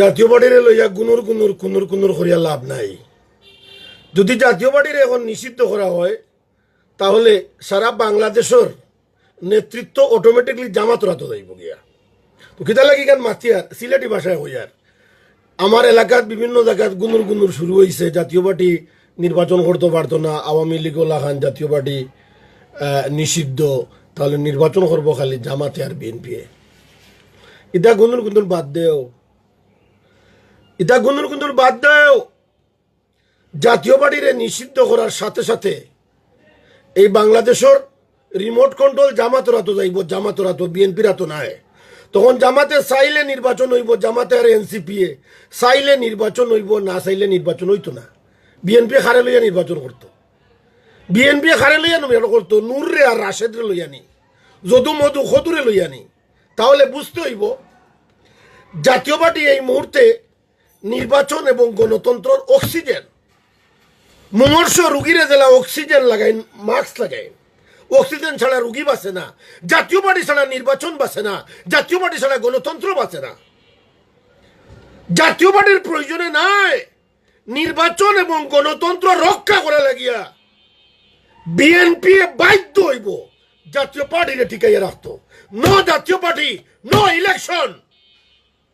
জাতীয় পার্টিরে লইয়া গুনুর গুনুর কুনুর কুনুর করিয়া লাভ নাই। যদি জাতীয় পার্টির এখন নিষিদ্ধ করা হয়, তাহলে সারা বাংলাদেশের নেতৃত্ব অটোমেটিকলি জামাতরা তো যাইব গিয়া। তো কিতা লাগি গান মাতিয়ার সিলেটি ভাষায় হইয়ার আমার এলাকার বিভিন্ন জায়গায় গুনুর গুনুর শুরু হয়েছে জাতীয় পার্টি নির্বাচন করতে পারতো না, আওয়ামী লীগ লাখান জাতীয় পার্টি নিষিদ্ধ, তাহলে নির্বাচন করব খালি জামাতে আর বিএনপি ইটা গুনুর গুনুর বাদ দেও। ইটা গুনুর গুনুর বাদ দেও। জাতীয় পার্টিরে নিষিদ্ধ করার সাথে সাথে এই বাংলাদেশের রিমোট কন্ট্রোল জামাতরা তো যাইব, জামাতরা তো, বিএনপিরা তো নাই। তখন জামাতে চাইলে নির্বাচন হইব, জামাতে আর এ চাইলে নির্বাচন হইব, না চাইলে নির্বাচন হইতো না। বিএনপি হারে লইয়া নির্বাচন করতো। বিএনপি হারে লইয়া নির্বাচন করতো নূররে আর রাশেদরে লইয়া নি, যদু মধু খদুরে লইয়া নি। তাহলে বুঝতে হইব, জাতীয় পার্টি এই মুহূর্তে নির্বাচন এবং গণতন্ত্রর অক্সিজেন। মুমর্ষ রুগীরা জেলা অক্সিজেন লাগাই মাস্ক লাগাই অক্সিজেন ছাড়া রুগী বাঁচে না, জাতীয় পার্টি ছাড়া নির্বাচন বাঁচে না, জাতীয় পার্টি ছাড়া গণতন্ত্র বাঁচে না। জাতীয় পার্টির প্রয়োজনে নাই, নির্বাচন এবং গণতন্ত্র রক্ষা করা লাগিয়া বিএনপি বাধ্য হইব। জাতীয় পার্টিরে টিকাইয়া রাখতো। নো জাতীয় পার্টি, নো ইলেকশন।